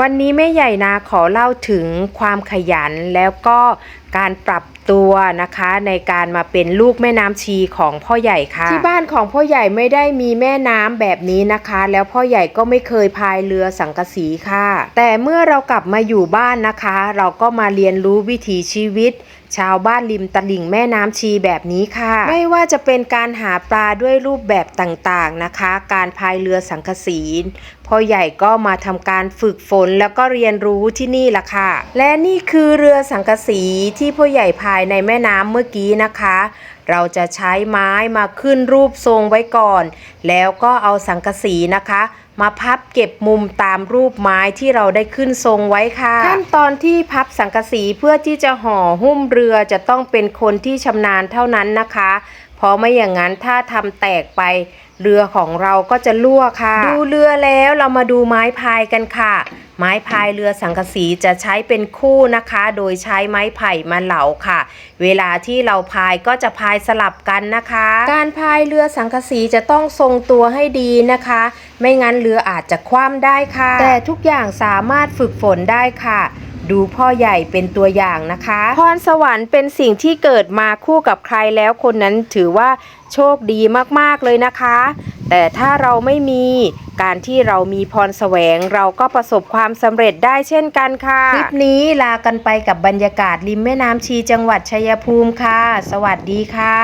วันนี้แม่ใหญ่นาขอเล่าถึงความขยันแล้วก็ การปรับตัวนะคะในการมาเป็นลูกแม่น้ำชีของพ่อใหญ่ค่ะ ที่บ้านของพ่อใหญ่ไม่ได้มีแม่น้ำแบบนี้นะคะ แล้วพ่อใหญ่ก็ไม่เคยพายเรือสังกสีค่ะ แต่เมื่อเรากลับมาอยู่บ้านนะคะ เราก็มาเรียนรู้วิถีชีวิต ชาวบ้านริมตลิ่งแม่น้ำชีแบบนี้ค่ะ ไม่ว่าจะเป็นการหาปลาด้วยรูปแบบต่างๆนะคะ การพายเรือสังกสีพ่อใหญ่ก็มาทำการฝึกฝนแล้วก็เรียนรู้ที่นี่ละค่ะ และนี่คือเรือสังกสีที่พ่อใหญ่พายในแม่น้ำเมื่อกี้นะคะ เราจะใช้ไม้มาขึ้นรูปทรงไว้ก่อน แล้วก็เอาสังกะสีนะคะ มาพับเก็บมุมตามรูปไม้ที่เราได้ขึ้นทรงไว้ค่ะ ขั้นตอนที่พับสังกะสีเพื่อที่จะห่อหุ้มเรือจะต้องเป็นคนที่ชำนาญเท่านั้นนะคะ เพราะไม่อย่างนั้นถ้าทำแตกไปเรือของเราก็จะรั่วค่ะ ดูเรือแล้วเรามาดูไม้พายกันค่ะ ไม้พายเรือสังกสีจะใช้เป็นคู่นะคะ โดยใช้ไม้ไผ่มาเหลาค่ะ เวลาที่เราพายก็จะพายสลับกันนะคะ การพายเรือสังกสีจะต้องทรงตัวให้ดีนะคะ ไม่งั้นเรืออาจจะคว่ำได้ค่ะ แต่ทุกอย่างสามารถฝึกฝนได้ค่ะ ดูพ่อใหญ่เป็นตัวอย่างนะคะ พรสวรรค์เป็นสิ่งที่เกิดมาคู่กับใครแล้วคนนั้นถือว่าโชคดีมากๆเลยนะคะ แต่ถ้าเราไม่มีการที่เรามีพรแสวงเราก็ประสบความสำเร็จได้เช่นกันค่ะ คลิปนี้ลากันไปกับบรรยากาศริมแม่น้ำชีจังหวัดชัยภูมิค่ะ สวัสดีค่ะ